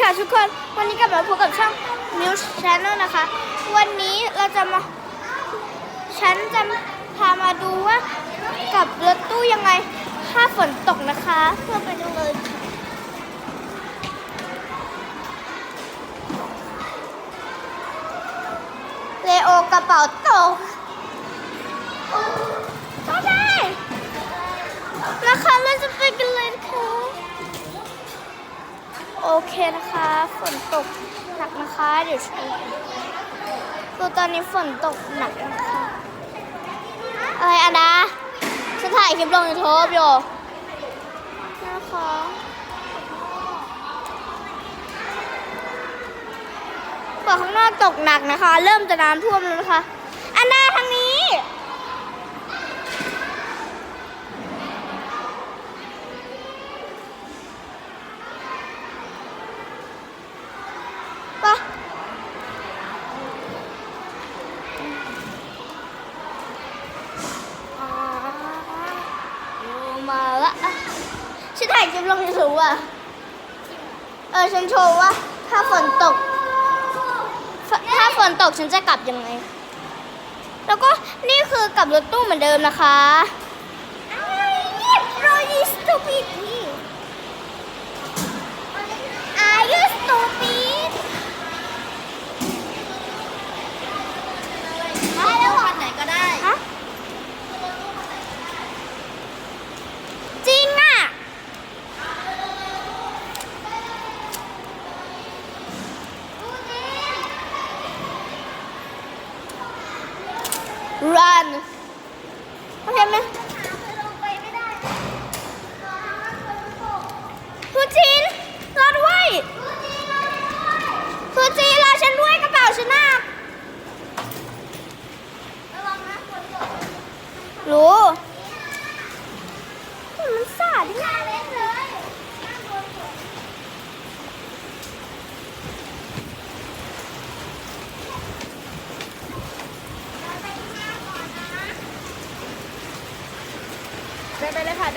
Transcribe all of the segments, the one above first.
ค่ะทุกคน วันนี้กลับมาพบกับช่อง News Channel นะคะ วันนี้เราจะมา ฉันจะพามาดูว่ากลับรถตู้ยังไง ถ้าฝนตกนะคะ เพื่อไปดูเลยเลโอกระเป๋าตก เคนะคะฝนตกหนักนะคะเดี๋ยวช่วยคือตอนนี้ฝนตกหนักนะคะอะไรอะนะฉันถ่ายคลิปลงยูทูบอยู่นะคะฝนข้างนอกตกหนักนะคะ เริ่มจะน้ำท่วมแล้วนะคะอันนาทางนี้ มาละฉันถ่ายคลิปลงยูทูบอะ เออฉันโชว์ว่า ถ้าฝนตก ถ้าฝนตกฉันจะกลับยังไง แล้วก็นี่คือกลับรถตู้เหมือนเดิมนะคะโรยีสตูปิด Are you stupid ไม่แล้ววันไหนก็ได้ ฮะจริงอะ run โอเคไหมทูจีนรอด้วยทูจีนรอฉันด้วยกระเป๋าฉันน่ะ รู้มันสาดดิ เดิ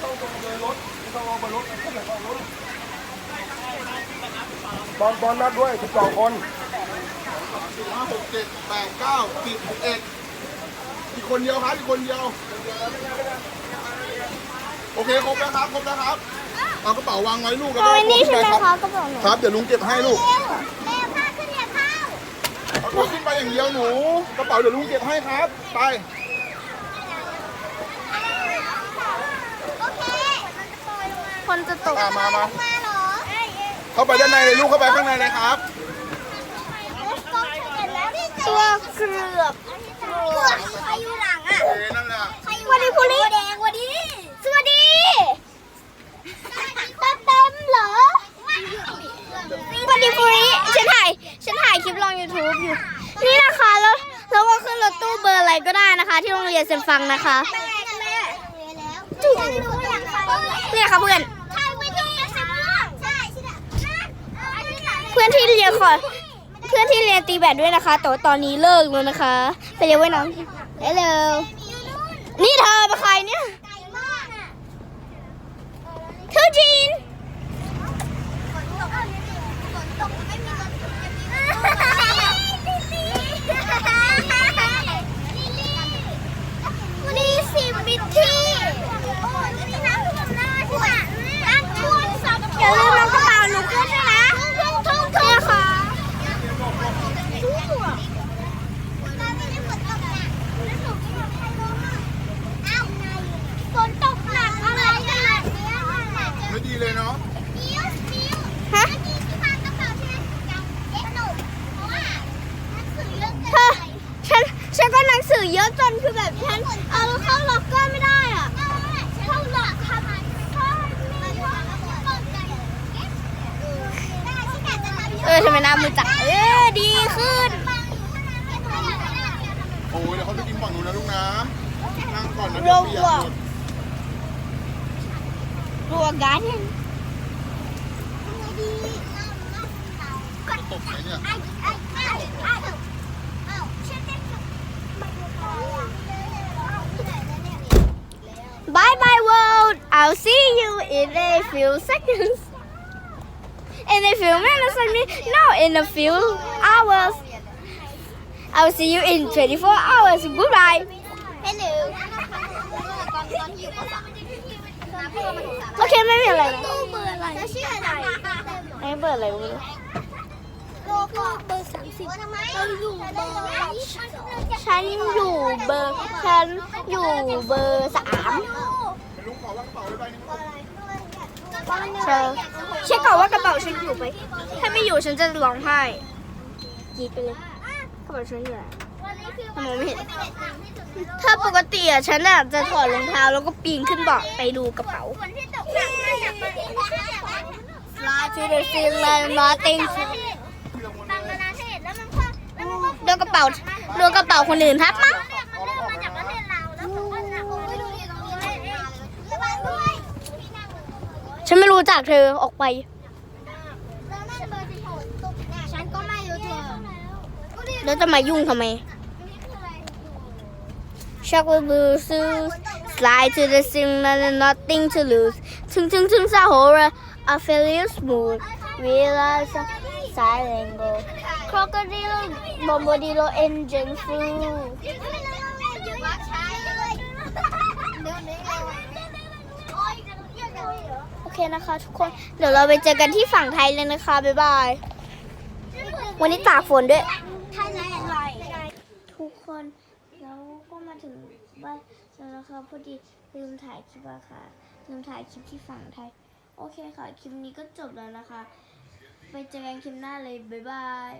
เลยค่ะนี่นะคะเราก็นี่บอลบอลนับด้วยสิบสองคนสี่ห้าหกเจ็ดแปดเก้าสิบสิบเอ็ดอีกคนเดียวครับอีกคนเดียว โอเคครบแล้วครับครบแล้วครับเอากระเป๋าวางไว้ลูกแล้วเอาก็ไว้นี่ใช่ไหมครัคะกระเป๋าหนูครับเดี๋ยวลุงเก็บให้ลูกแม่พาขึ้นอย่าเข้าเอาตัวขึ้นไปอย่างเดียวหนู กระเป๋าเดี๋ยวลุงเก็บให้ครับ ไป คนจะตกมามามามาเหรอเข้าไปด้านในเลยลูกเข้าไปข้างในเลยครับ ตัวเกือบเกือบใครอยู่หลังอะโอเคนั่นแหละสวัสดีภูริแดงสวัสดีสวัสดีเต็มเต็มเหรอสวัสดีภูริฉันถ่ายฉันถ่ายคลิปลง YouTube อยู่ นี่นะคะแล้วแล้วก็ขึ้นรถตู้เบอร์อะไรก็ได้นะคะ ที่โรงเรียนเซนฟังนะคะเนี่ยค่ะเพื่อน พื่อนที่เรียนขอเพื่อนที่เรียนตีแบดด้วยนะคะ แต่ว่าตอนนี้เลิกแล้วนะคะ ไปเรียนว่ายน้ำเฮลโลนี่เธอ เยอะจนคือแบบฉันเอาเข้าล็อกเกอร์ไม่ได้อะเข้าหลอกทำไมเออทำไมน้ำมือจักเออดีขึ้น โอ้ยเดี๋ยวเขาจะกินฝั่งนู้นนะลูกน้ำนั่งก่อนนะเดี๋ยวเปียกรัวกันตกไหนเนี่ย in a few seconds in a few minutes I mean no in a few hours I'll see you in 24 hours goodbye Hello ตอนตอนที่อยู่ป .3 นะพ่อมันสงสารโอเคไม่มีอะไรนะตู้เบอร์อะไรแล้วชื่ออะไรไม่เปิดอะไรไม่รู้โลโก้เบอร์สามสิบทำไมเราอยู่เบอร์ฉันอยู่เบอร์ฉันอยู่เบอร์สามลุงขอวางกระเป๋าไว้ใบนึง เธอเช็คก่อนว่ากระเป๋าฉันอยู่ไหมถ้าไม่อยู่ฉันจะร้องไห้กรีดไปเลยกระเป๋าฉันอยู่ไหนทำไมไม่เห็นถ้าปกติอะฉันอะจะถอดรองเท้าแล้วก็ปีนขึ้นเบาะไปดูกระเป๋าฝนที่ตกหนักมาจากประเทศ Fly to the ceiling nothing บางนานาเทศแล้วมันก็แล้วมันก็โดนกระเป๋าโดนกระเป๋าคนอื่นทับมั้ง ฉันไม่รู้จักเธอออกไปแล้วนั่นเบอร์สิบหกตกหนักฉันก็ไม่รู้เธอแล้วจะมายุ่งทำไม Shark will lose Slide to the ceiling nothing to lose ถึงถึงถึงซาโฮระ I feel you smooth Realize silent go Crocodile Bombodilo engine flew โอเค นะคะ ทุกคน เดี๋ยวเราไปเจอกันที่ฝั่งไทยเลยนะคะ บ๊ายบาย วันนี้ตากฝนด้วย ทุกคนแล้วก็มาถึงบ้านแล้วนะคะพอดีลืมถ่ายคลิปอะค่ะลืมถ่ายคลิปที่ฝั่งไทย โอเคค่ะ คลิปนี้ก็จบแล้วนะคะ ไปเจอกันคลิปหน้าเลย บ๊ายบาย